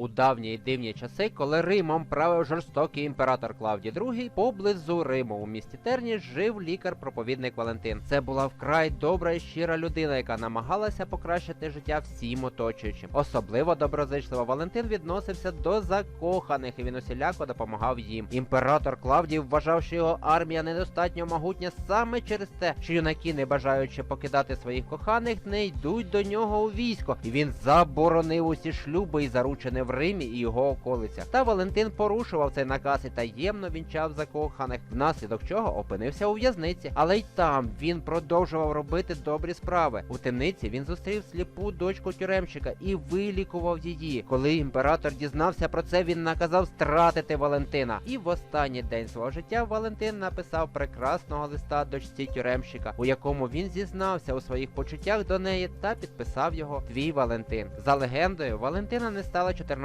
У давні й дивні часи, коли Римом правив жорстокий імператор Клавдій II, поблизу Риму у місті Терні жив лікар-проповідник Валентин. Це була вкрай добра і щира людина, яка намагалася покращити життя всім оточуючим. Особливо доброзичливо Валентин відносився до закоханих і він усіляко допомагав їм. Імператор Клавдій вважав, що його армія недостатньо могутня саме через те, що юнаки, не бажаючи покидати своїх коханих, не йдуть до нього у військо, і він заборонив усі шлюби і заручини в Римі і його околицях. Та Валентин порушував цей наказ і таємно вінчав закоханих, внаслідок чого опинився у в'язниці. Але й там він продовжував робити добрі справи. У темниці він зустрів сліпу дочку тюремщика і вилікував її. Коли імператор дізнався про це, він наказав стратити Валентина. І в останній день свого життя Валентин написав прекрасного листа дочці тюремщика, у якому він зізнався у своїх почуттях до неї та підписав його Твій Валентин. За легендою, Валентина не стала 14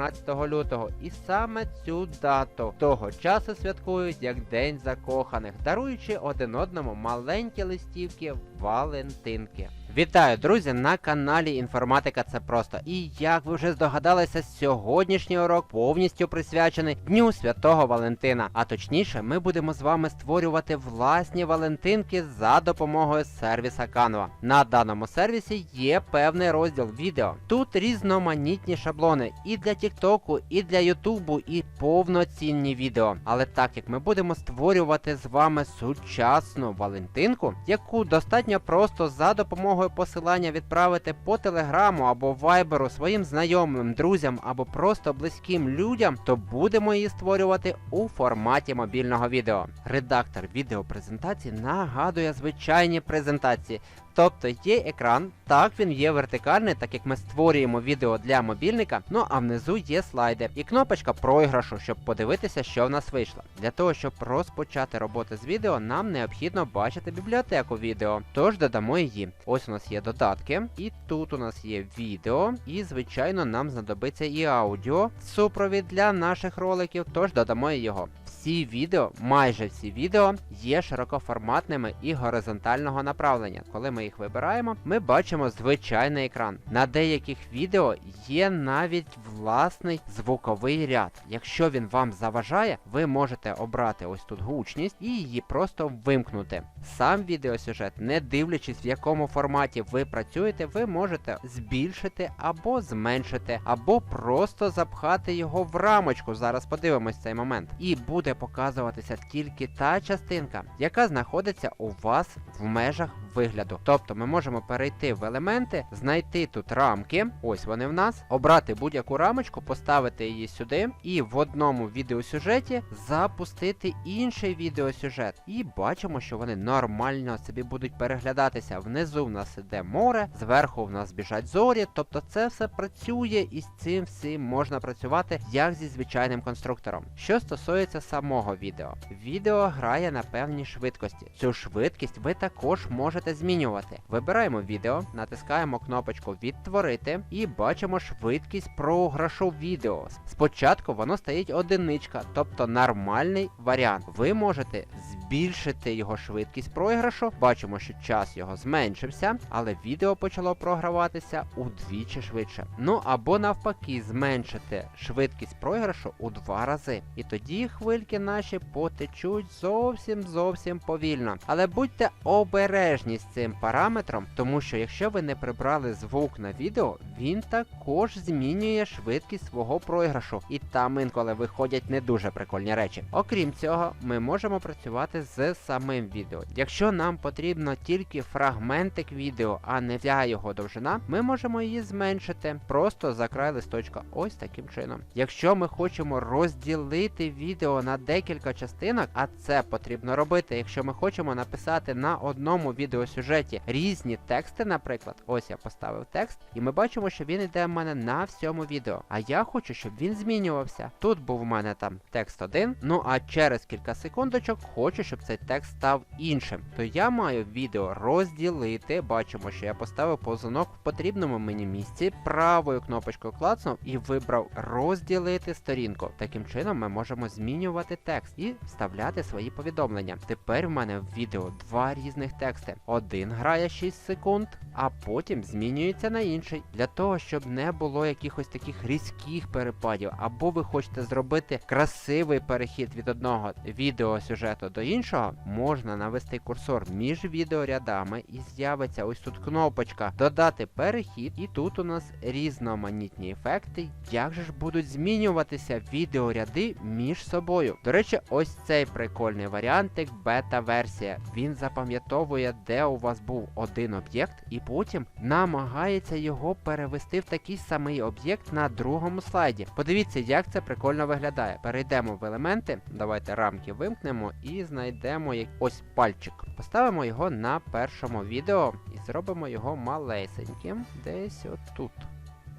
лютого, і саме цю дату того часу святкують як День закоханих, даруючи один одному маленькі листівки Валентинки. Вітаю, друзі, на каналі Інформатика Це просто. І як ви вже здогадалися, сьогоднішній урок повністю присвячений Дню Святого Валентина. А точніше, ми будемо з вами створювати власні Валентинки за допомогою сервіса Canva. На даному сервісі є певний розділ відео. Тут різноманітні шаблони і для Тіктоку, і для Ютубу, і повноцінні відео. Але так як ми будемо створювати з вами сучасну Валентинку, яку достатньо просто за допомогою посилання відправити по телеграму або вайберу своїм знайомим, друзям або просто близьким людям, то будемо її створювати у форматі мобільного відео. Редактор відеопрезентації нагадує звичайні презентації. Тобто є екран, так він є вертикальний, так як ми створюємо відео для мобільника. Ну а внизу є слайди і кнопочка проіграшу, щоб подивитися, що в нас вийшло. Для того, щоб розпочати роботу з відео, нам необхідно бачити бібліотеку відео. Тож додамо її. Ось у нас є додатки, і тут у нас є відео, і звичайно нам знадобиться і аудіо, супровід для наших роликів, тож додамо його. Всі відео, майже всі відео є широкоформатними і горизонтального направлення. Коли ми їх вибираємо, ми бачимо звичайний екран. На деяких відео є навіть власний звуковий ряд. Якщо він вам заважає, ви можете обрати ось тут гучність і її просто вимкнути. Сам відеосюжет, не дивлячись в якому форматі ви працюєте, ви можете збільшити або зменшити, або просто запхати його в рамочку. Зараз подивимось цей момент. І буде показуватися тільки та частинка, яка знаходиться у вас в межах вигляду. Тобто ми можемо перейти в елементи, знайти тут рамки, ось вони в нас, обрати будь-яку рамочку, поставити її сюди, і в одному відеосюжеті запустити інший відеосюжет. І бачимо, що вони нормально собі будуть переглядатися. Внизу в нас іде море, зверху в нас біжать зорі. Тобто це все працює і з цим всім можна працювати як зі звичайним конструктором. Що стосується самого відео, відео грає на певній швидкості. Цю швидкість ви також можете змінювати. Вибираємо відео, натискаємо кнопочку Відтворити і бачимо швидкість програшу відео. Спочатку воно стоїть одиничка, тобто нормальний варіант. Ви можете збільшити його швидкість програшу. Бачимо, що час його зменшився, але відео почало програватися удвічі швидше. Ну або навпаки, зменшити швидкість програшу у два рази. І тоді хвильки наші потечуть зовсім зовсім повільно. Але будьте обережні з цим параметром, тому що якщо ви не прибрали звук на відео, він також змінює швидкість свого програшу, і там інколи виходять не дуже прикольні речі. Окрім цього, ми можемо працювати з самим відео. Якщо нам потрібно тільки фрагментик відео, а не вся його довжина, ми можемо її зменшити просто за край листочка, ось таким чином. Якщо ми хочемо розділити відео на декілька частинок, а це потрібно робити, якщо ми хочемо написати на одному відеосюжеті різні тексти, наприклад, ось я поставив текст, і ми бачимо, що він йде в мене на всьому відео. А я хочу, щоб він змінювався. Тут був у мене там текст один, ну а через кілька секундочок хочу, щоб цей текст став іншим. То я маю відео розділити. Бачимо, що я поставив позунок в потрібному мені місці, правою кнопочкою клацнув і вибрав розділити сторінку. Таким чином ми можемо змінювати змінювати текст і вставляти свої повідомлення. Тепер в мене в відео два різних тексти. Один грає 6 секунд, а потім змінюється на інший. Для того, щоб не було якихось таких різких перепадів, або ви хочете зробити красивий перехід від одного відеосюжету до іншого, можна навести курсор між відеорядами і з'явиться ось тут кнопочка Додати перехід, і тут у нас різноманітні ефекти, як же ж будуть змінюватися відеоряди між собою. До речі, ось цей прикольний варіантик бета-версія. Він запам'ятовує, де у вас був один об'єкт, і потім намагається його перевести в такий самий об'єкт на другому слайді. Подивіться, як це прикольно виглядає. Перейдемо в елементи, давайте рамки вимкнемо і знайдемо як... ось пальчик. Поставимо його на першому відео і зробимо його малесеньким, десь отут.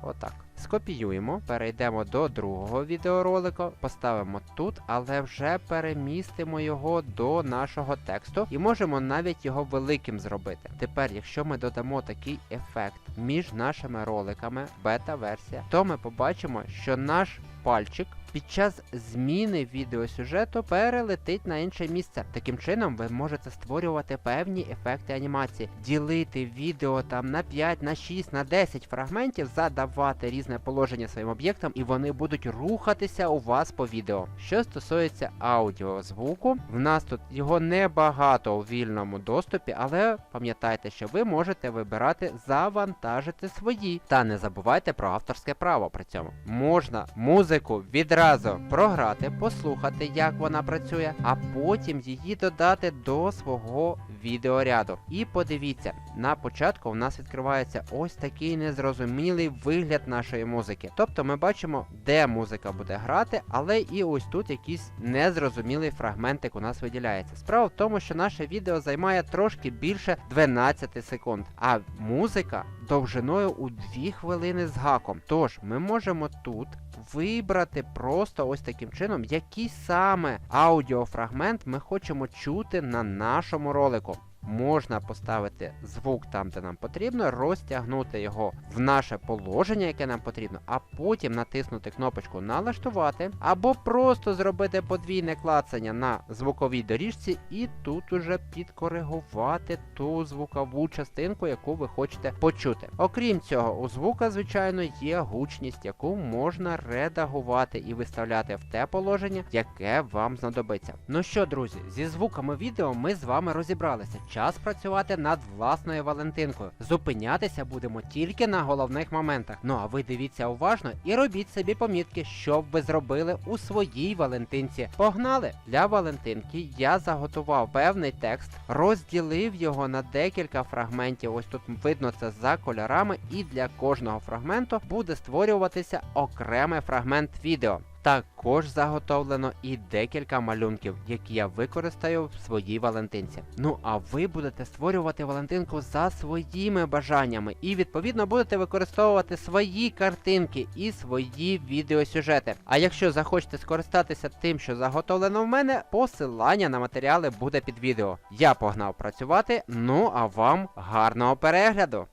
Отак. Скопіюємо, перейдемо до другого відеоролика, поставимо тут, але вже перемістимо його до нашого тексту і можемо навіть його великим зробити. Тепер, якщо ми додамо такий ефект між нашими роликами, бета-версія, то ми побачимо, що наш пальчик під час зміни відеосюжету перелетить на інше місце. Таким чином, ви можете створювати певні ефекти анімації, ділити відео там на 5, на 6, на 10 фрагментів, задавати різне положення своїм об'єктам, і вони будуть рухатися у вас по відео. Що стосується аудіозвуку, в нас тут його небагато у вільному доступі, але пам'ятайте, що ви можете вибирати завантажити свої. Та не забувайте про авторське право при цьому. Можна музику відразу програти, послухати, як вона працює, а потім її додати до свого відеоряду. І подивіться, на початку у нас відкривається ось такий незрозумілий вигляд нашої музики. Тобто ми бачимо, де музика буде грати, але і ось тут якийсь незрозумілий фрагментик у нас виділяється. Справа в тому, що наше відео займає трошки більше 12 секунд, а музика довжиною у 2 хвилини з гаком. Тож ми можемо тут вибрати просто ось таким чином, який саме аудіофрагмент ми хочемо чути на нашому ролику. Можна поставити звук там, де нам потрібно, розтягнути його в наше положення, яке нам потрібно, а потім натиснути кнопочку Налаштувати, або просто зробити подвійне клацання на звуковій доріжці, і тут уже підкоригувати ту звукову частинку, яку ви хочете почути. Окрім цього, у звука, звичайно, є гучність, яку можна редагувати і виставляти в те положення, яке вам знадобиться. Ну що, друзі, зі звуками відео ми з вами розібралися. Час працювати над власною Валентинкою. Зупинятися будемо тільки на головних моментах. Ну а ви дивіться уважно і робіть собі помітки, що б ви зробили у своїй Валентинці. Погнали! Для Валентинки я заготував певний текст, розділив його на декілька фрагментів. Ось тут видно це за кольорами, і для кожного фрагменту буде створюватися окремий фрагмент відео. Також заготовлено і декілька малюнків, які я використаю в своїй Валентинці. Ну а ви будете створювати Валентинку за своїми бажаннями, і відповідно будете використовувати свої картинки і свої відеосюжети. А якщо захочете скористатися тим, що заготовлено в мене, посилання на матеріали буде під відео. Я погнав працювати. Ну а вам гарного перегляду!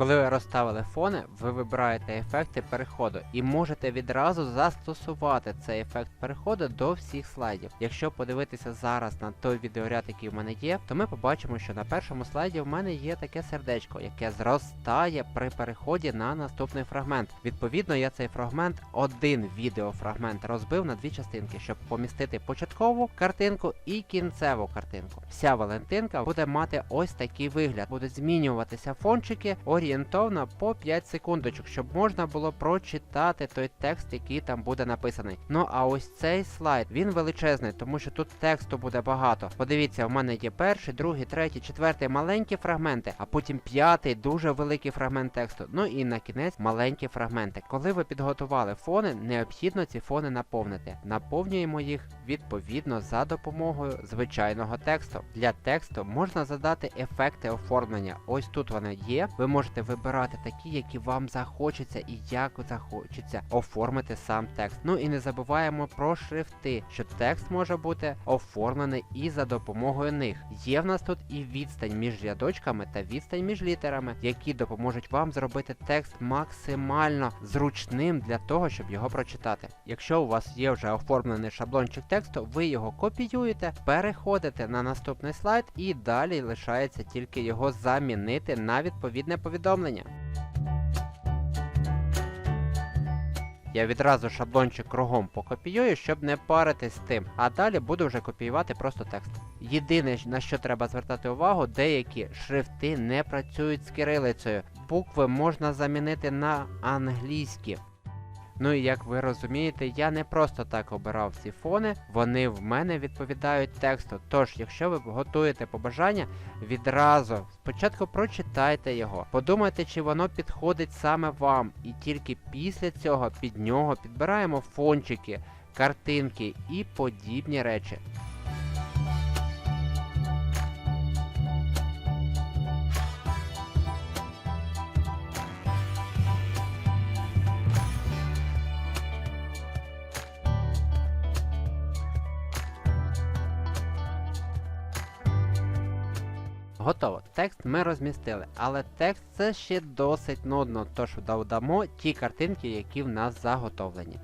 Коли ви розставили фони, ви вибираєте ефекти переходу і можете відразу застосувати цей ефект переходу до всіх слайдів. Якщо подивитися зараз на той відеоряд, який в мене є, то ми побачимо, що на першому слайді в мене є таке сердечко, яке зростає при переході на наступний фрагмент. Відповідно, я цей фрагмент, один відеофрагмент розбив на дві частинки, щоб помістити початкову картинку і кінцеву картинку. Вся Валентинка буде мати ось такий вигляд. Будуть змінюватися фончики орієнтовно по 5 секундочок, щоб можна було прочитати той текст, який там буде написаний. Ну а ось цей слайд він величезний, тому що тут тексту буде багато. Подивіться, в мене є перший, другий, третій, четвертий маленькі фрагменти, а потім п'ятий дуже великий фрагмент тексту. Ну і на кінець маленькі фрагменти. Коли ви підготували фони, необхідно ці фони наповнити. Наповнюємо їх відповідно за допомогою звичайного тексту. Для тексту можна задати ефекти оформлення. Ось тут вони є. Ви можете вибирати такі, які вам захочеться і як захочеться оформити сам текст. Ну і не забуваємо про шрифти, що текст може бути оформлений і за допомогою них. Є в нас тут і відстань між рядочками та відстань між літерами, які допоможуть вам зробити текст максимально зручним для того, щоб його прочитати. Якщо у вас є вже оформлений шаблончик тексту, ви його копіюєте, переходите на наступний слайд і далі лишається тільки його замінити на відповідне повідомлення. Я відразу шаблончик кругом покопіюю, щоб не паритись з тим. А далі буду вже копіювати просто текст. Єдине, на що треба звертати увагу, деякі шрифти не працюють з кирилицею. Букви можна замінити на англійські. Ну і як ви розумієте, я не просто так обирав ці фони, вони в мене відповідають тексту. Тож, якщо ви готуєте побажання, відразу спочатку прочитайте його, подумайте, чи воно підходить саме вам, і тільки після цього під нього підбираємо фончики, картинки і подібні речі. Готово. Текст ми розмістили, але текст це ще досить нудно, тож додамо ті картинки, які в нас заготовлені.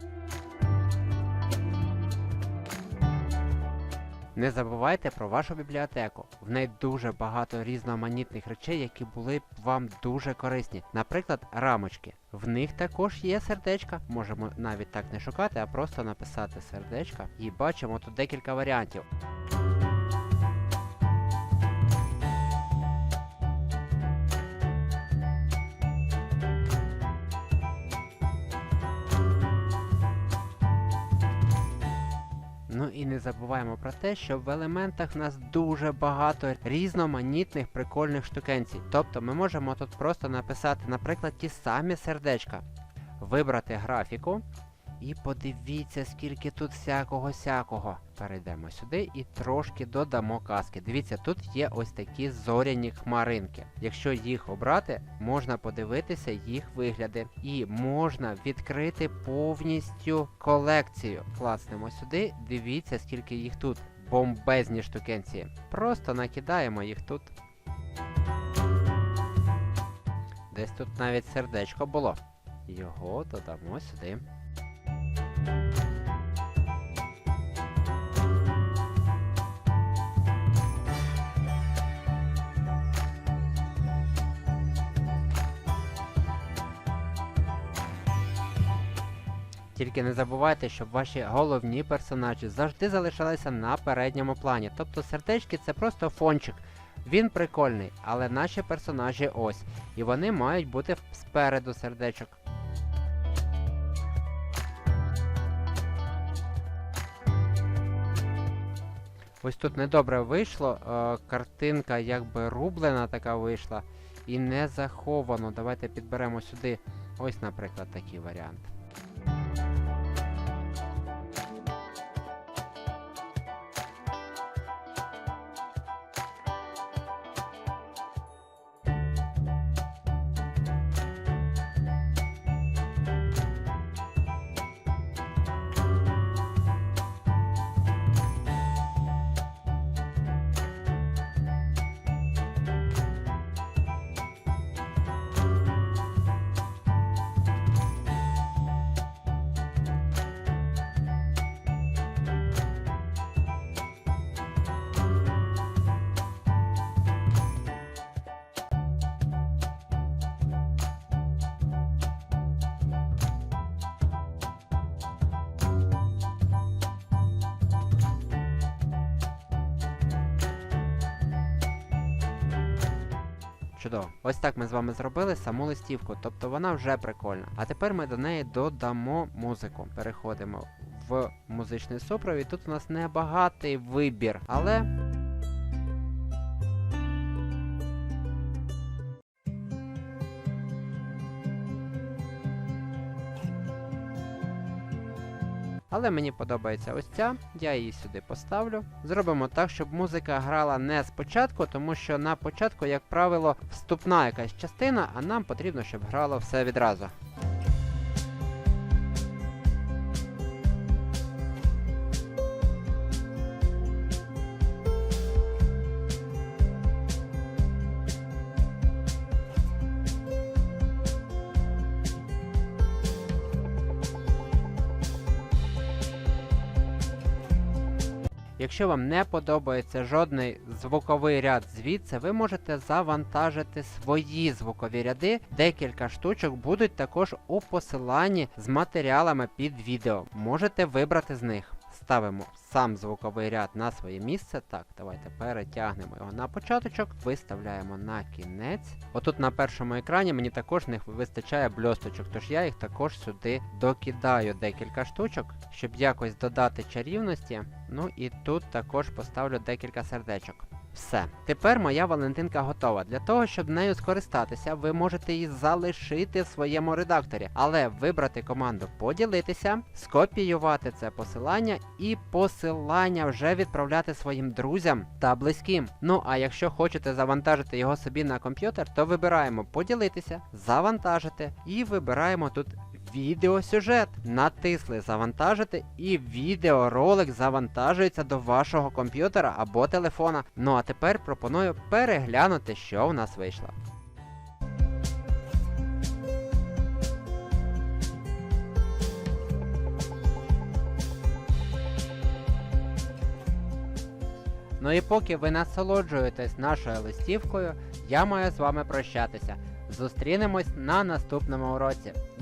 Не забувайте про вашу бібліотеку. В неї дуже багато різноманітних речей, які були б вам дуже корисні. Наприклад, рамочки. В них також є сердечка. Можемо навіть так не шукати, а просто написати сердечка. І бачимо тут декілька варіантів. Забуваємо про те, що в елементах в нас дуже багато різноманітних прикольних штукенцій. Тобто ми можемо тут просто написати, наприклад, ті самі сердечка, вибрати графіку. І подивіться, скільки тут всякого сякого. Перейдемо сюди і трошки додамо казки. Дивіться, тут є ось такі зоряні хмаринки. Якщо їх обрати, можна подивитися їх вигляди. І можна відкрити повністю колекцію. Класнемо сюди, дивіться, скільки їх тут. Бомбезні штукенці. Просто накидаємо їх тут. Десь тут навіть сердечко було. Його додамо сюди. Тільки не забувайте, щоб ваші головні персонажі завжди залишалися на передньому плані. Тобто сердечки це просто фончик. Він прикольний, але наші персонажі ось. І вони мають бути спереду сердечок. Ось тут недобре вийшло, е, картинка якби рублена така вийшла і не заховано. Давайте підберемо сюди ось, наприклад, такий варіант. Чудово. Ось так ми з вами зробили саму листівку, тобто вона вже прикольна. А тепер ми до неї додамо музику. Переходимо в музичний супровід. Тут у нас небагатий вибір, але. Але мені подобається ось ця, я її сюди поставлю. Зробимо так, щоб музика грала не спочатку, тому що на початку, як правило, вступна якась частина, а нам потрібно, щоб грало все відразу. Якщо вам не подобається жодний звуковий ряд звідси, ви можете завантажити свої звукові ряди. Декілька штучок будуть також у посиланні з матеріалами під відео. Можете вибрати з них. Ставимо сам звуковий ряд на своє місце. Так, давайте перетягнемо його на початочок, виставляємо на кінець. Отут на першому екрані мені також не вистачає бльосточок, тож я їх також сюди докидаю декілька штучок, щоб якось додати чарівності. Ну і тут також поставлю декілька сердечок. Все. Тепер моя Валентинка готова. Для того, щоб нею скористатися, ви можете її залишити в своєму редакторі, але вибрати команду поділитися, скопіювати це посилання і посилання вже відправляти своїм друзям та близьким. Ну а якщо хочете завантажити його собі на комп'ютер, то вибираємо поділитися, завантажити і вибираємо тут відеосюжет. Натисли завантажити і відеоролик завантажується до вашого комп'ютера або телефона. Ну а тепер пропоную переглянути, що в нас вийшло. Ну і поки ви насолоджуєтесь нашою листівкою, я маю з вами прощатися. Зустрінемось на наступному уроці.